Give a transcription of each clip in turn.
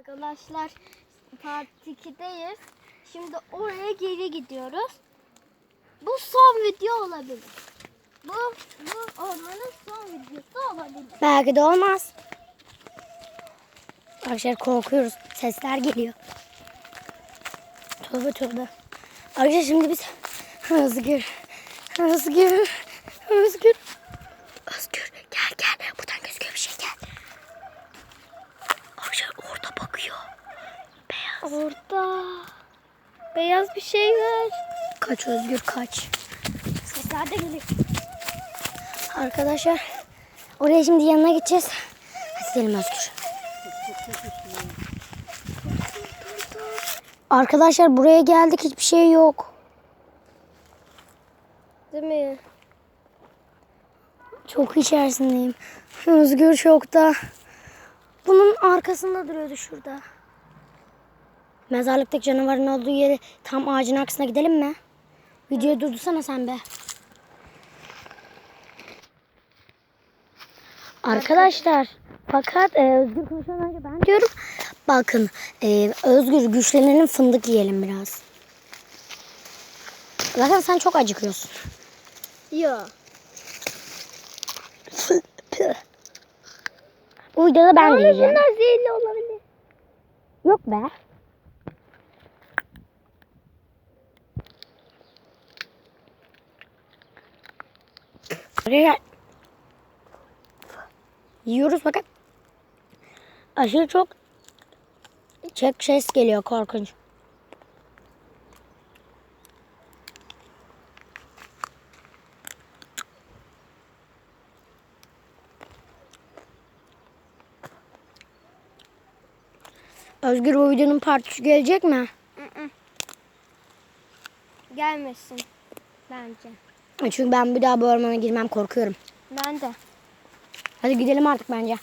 Arkadaşlar part 2'deyiz. Şimdi oraya geri gidiyoruz. Bu son video olabilir. Bu, bu ormanın son videosu olabilir. Belki de olmaz. Arkadaşlar korkuyoruz. Sesler geliyor. Tövbe tövbe. Arkadaşlar şimdi biz Özgür. Özgür. Özgür. Özgür gel gel. Buradan gözüküyor bir şey gel. Bakıyor. Beyaz. Orada beyaz bir şey var. Kaç Özgür kaç. Sesler de geliyor. Arkadaşlar oraya şimdi yanına gideceğiz. Hadi gidelim Özgür. Arkadaşlar buraya geldik hiçbir şey yok. Değil mi? Çok içerisindeyim. Özgür şokta. Bunun arkasında duruyordu şurada. Mezarlıktaki canavarın olduğu yere tam ağacın arkasına gidelim mi? Videoyu durdursana sen be. Arkadaşlar fakat e, Özgür konuşmadan önce ben diyorum bakın e, Özgür güçlenelim fındık yiyelim biraz. Zaten sen çok acıkıyorsun. Yok. Bu videoda ben de yiyeceğim. Bunlar zehirli olabilir. Yok be. Arkadaşlar yiyoruz fakat aşırı çok çek ses geliyor korkunç. Özgür bu videonun part 3 gelecek mi? Gelmesin. Bence. E, Çünkü ben bir daha bu ormana girmem korkuyorum. Ben de. Hadi gidelim artık bence.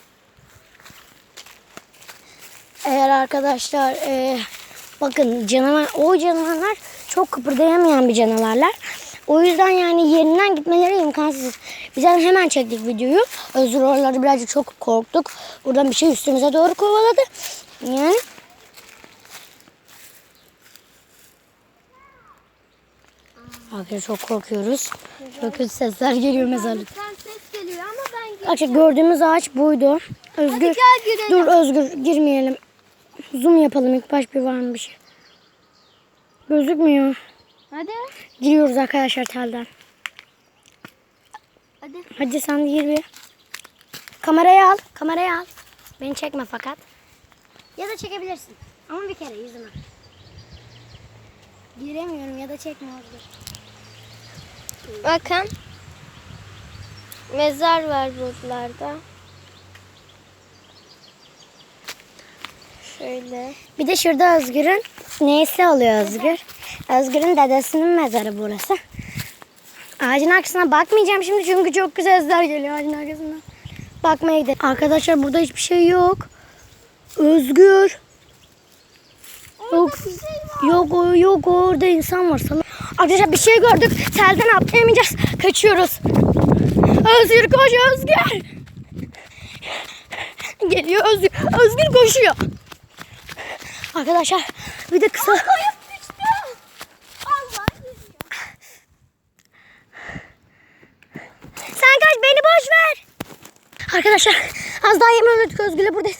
Eğer arkadaşlar e, bakın canavar o canavarlar çok kıpırdayamayan bir canavarlar. O yüzden yani yerinden gitmeleri imkansız. Biz hemen çektik videoyu. Özür oraları birazcık çok korktuk. Buradan bir şey üstümüze doğru kovaladı. Yani Arkadaşlar çok korkuyoruz. Çok kötü sesler geliyor mezarlık. Sen ses geliyor ama ben gel. Arkadaşlar gördüğümüz ağaç buydu. Özgür. Hadi gel girelim. Dur Özgür girmeyelim. Zoom yapalım ilk baş bir var mı bir şey. Gözükmüyor. Hadi. Giriyoruz arkadaşlar telden. Hadi. Hadi sen de gir bir. Kamerayı al. Kamerayı al. Beni çekme fakat. Ya da çekebilirsin. Ama bir kere yüzüme. Giremiyorum ya da çekme Özgür. Bakın. Mezar var buralarda. Şöyle. Bir de şurada Özgür'ün neyse oluyor Özgür. Özgür'ün dedesinin mezarı burası. Ağacın arkasına bakmayacağım şimdi çünkü çok güzel sesler geliyor ağacın arkasından. Bakmaya gidelim. Arkadaşlar burada hiçbir şey yok. Özgür. Yok. Yok o yok orada insan var. Salak. Arkadaşlar bir şey gördük. Telden atlayamayacağız. Kaçıyoruz. Özgür koş Özgür. Geliyor Özgür. Özgür koşuyor. Arkadaşlar bir de kısa. Sen kaç beni boş ver. Arkadaşlar az daha yemin öldük Özgür'le buradayız.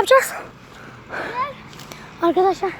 Yapacağız? Arkadaşlar